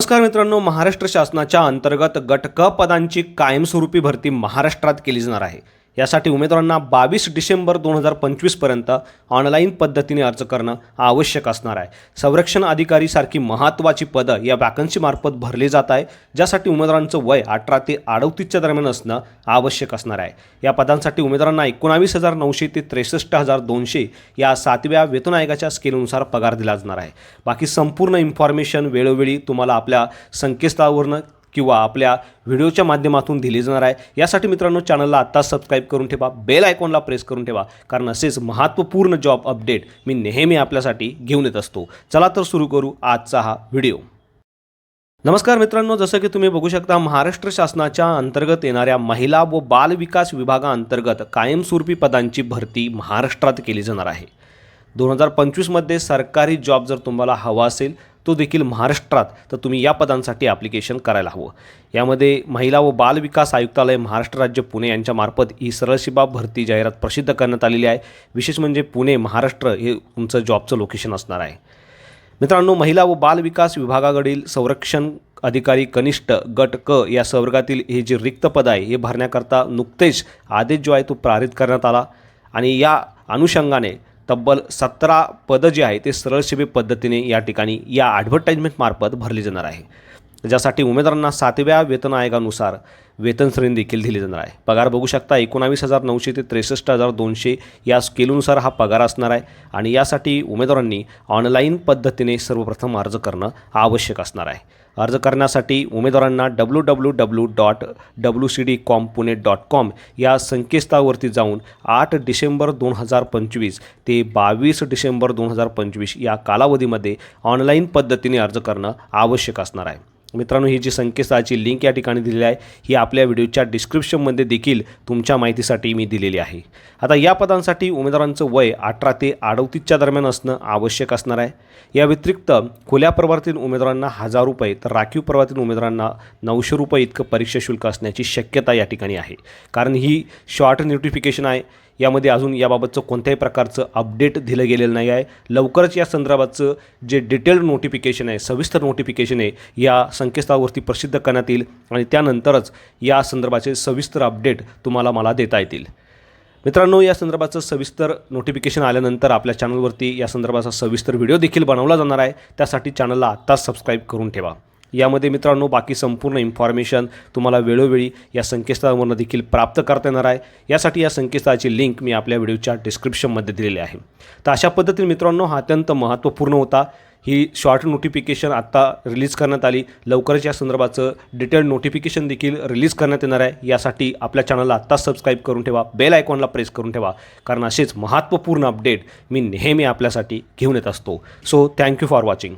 नमस्कार मित्रांनो महाराष्ट्र शासनाच्या अंतर्गत गट क पदांची कायमस्वरूपी भरती महाराष्ट्रात केली जाणार आहे. यासाठी उमेदवारांना बावीस डिसेंबर दोन हजार पंचवीसपर्यंत ऑनलाईन पद्धतीने अर्ज करणं आवश्यक असणार आहे. संरक्षण अधिकारीसारखी महत्त्वाची पदं या वॅकन्सीमार्फत भरली जात आहे ज्यासाठी उमेदवारांचं वय अठरा ते अडतीसच्या दरम्यान असणं आवश्यक असणार आहे. या पदांसाठी उमेदवारांना एकोणावीस हजार नऊशे ते त्रेसष्ट हजार दोनशे या सातव्या वेतन आयोगाच्या स्केलनुसार पगार दिला जाणार आहे. बाकी संपूर्ण इन्फॉर्मेशन वेळोवेळी तुम्हाला आपल्या संकेतस्थळावरनं किंवा आपल्या व्हिडिओच्या माध्यमातून दिली जाणार आहे. यासाठी मित्रांनो चॅनलला आत्ताच सबस्क्राईब करून ठेवा बेल आयकॉनला प्रेस करून ठेवा कारण असेच महत्त्वपूर्ण जॉब अपडेट मी नेहमी आपल्यासाठी घेऊन येत असतो. चला तर सुरू करू आजचा हा व्हिडिओ नमस्कार मित्रांनो जसं की तुम्ही बघू शकता महाराष्ट्र शासनाच्या अंतर्गत येणाऱ्या महिला व बाल विकास विभागाअंतर्गत कायमस्वरूपी पदांची भरती महाराष्ट्रात केली जाणार आहे. दोन हजार पंचवीसमध्ये सरकारी जॉब जर तुम्हाला हवा असेल तो देखील महाराष्ट्रात तर तुम्ही या पदांसाठी ॲप्लिकेशन करायला हवं. यामध्ये महिला व बाल विकास आयुक्तालय महाराष्ट्र राज्य पुणे यांच्यामार्फत ही सरळशिबा भरती जाहिरात प्रसिद्ध करण्यात आलेली आहे. विशेष म्हणजे पुणे महाराष्ट्र हे तुमचं जॉबचं लोकेशन असणार आहे. मित्रांनो महिला व बाल विकास विभागाकडील संरक्षण अधिकारी कनिष्ठ गट क या संवर्गातील हे जे रिक्त पद आहे हे भरण्याकरता नुकतेच आदेश जो आहे तो पारित करण्यात आला. आणि या अनुषंगाने तब्बल सतरा पदं जे आहे ते सरळ पद्धतीने या ठिकाणी या ॲडव्हर्टाईजमेंटमार्फत भरली जाणार आहे. ज्यासाठी उमेदवारांना सातव्या वेतन आयोगानुसार वेतन श्रेणी देखील दिली जाणार आहे. पगार बघू शकता एकोणावीस हजार नऊशे ते त्रेसष्ट हजार दोनशे या स्केलनुसार हा पगार असणार आहे आणि यासाठी उमेदवारांनी ऑनलाईन पद्धतीने सर्वप्रथम अर्ज करणं आवश्यक असणार आहे. अर्ज करण्यासाठी उमेदवारांना W W W dot W C D com Pune dot com या संकेतस्थळावरती जाऊन आठ डिसेंबर दोन हजार पंचवीस ते बावीस डिसेंबर दोन हजार पंचवीस या कालावधीमध्ये ऑनलाईन पद्धतीने अर्ज करणं आवश्यक असणार आहे. मित्रांनो ही जी संकेतस्थळाची लिंक या ठिकाणी दिलेली आहे ही आपल्या व्हिडिओच्या डिस्क्रिप्शनमध्ये देखील तुमच्या माहितीसाठी मी दिलेली आहे. आता या पदांसाठी उमेदवारांचं वय अठरा ते अडतीसच्या दरम्यान असणं आवश्यक असणार आहे. या व्यतिरिक्त खुल्या प्रवर्गातील उमेदवारांना हजार रुपये तर राखीव प्रवर्गातील उमेदवारांना नऊशे रुपये इतकं परीक्षा शुल्क असण्याची शक्यता या ठिकाणी आहे. कारण ही शॉर्ट नोटिफिकेशन आहे. यामध्ये अजून याबाबतचं कोणत्याही प्रकारचं अपडेट दिलं गेलेलं नाही आहे. लवकरच या संदर्भाचं जे डिटेल्ड नोटिफिकेशन आहे सविस्तर नोटिफिकेशन आहे या संकेतस्थळावरती प्रसिद्ध करण्यात येईल आणि त्यानंतरच या संदर्भाचे सविस्तर अपडेट तुम्हाला मला देता येतील. मित्रांनो या संदर्भाचं सविस्तर नोटिफिकेशन आल्यानंतर आपल्या चॅनलवरती या संदर्भाचा सविस्तर व्हिडिओ देखील बनवला जाणार आहे. त्यासाठी चॅनलला आत्ताच सबस्क्राईब करून ठेवा. यामध्ये मित्रांनो बाकी संपूर्ण इन्फॉर्मेशन तुम्हाला वेळोवेळी या संकेतस्थळावरनं देखील प्राप्त करता येणार आहे. यासाठी या संकेतस्थळाची लिंक मी आपल्या व्हिडिओच्या डिस्क्रिप्शनमध्ये दिलेली आहे. तर अशा पद्धतीने मित्रांनो हा अत्यंत महत्त्वपूर्ण होता. ही शॉर्ट नोटिफिकेशन आत्ता रिलीज करण्यात आली. लवकरच या संदर्भाचं डिटेल नोटिफिकेशन देखील रिलीज करण्यात येणार आहे. यासाठी आपल्या चॅनलला आत्ताच सबस्क्राईब करून ठेवा. बेल आयकॉनला प्रेस करून ठेवा. कारण असेच महत्त्वपूर्ण अपडेट मी नेहमी आपल्यासाठी घेऊन येत असतो. So thank you for watching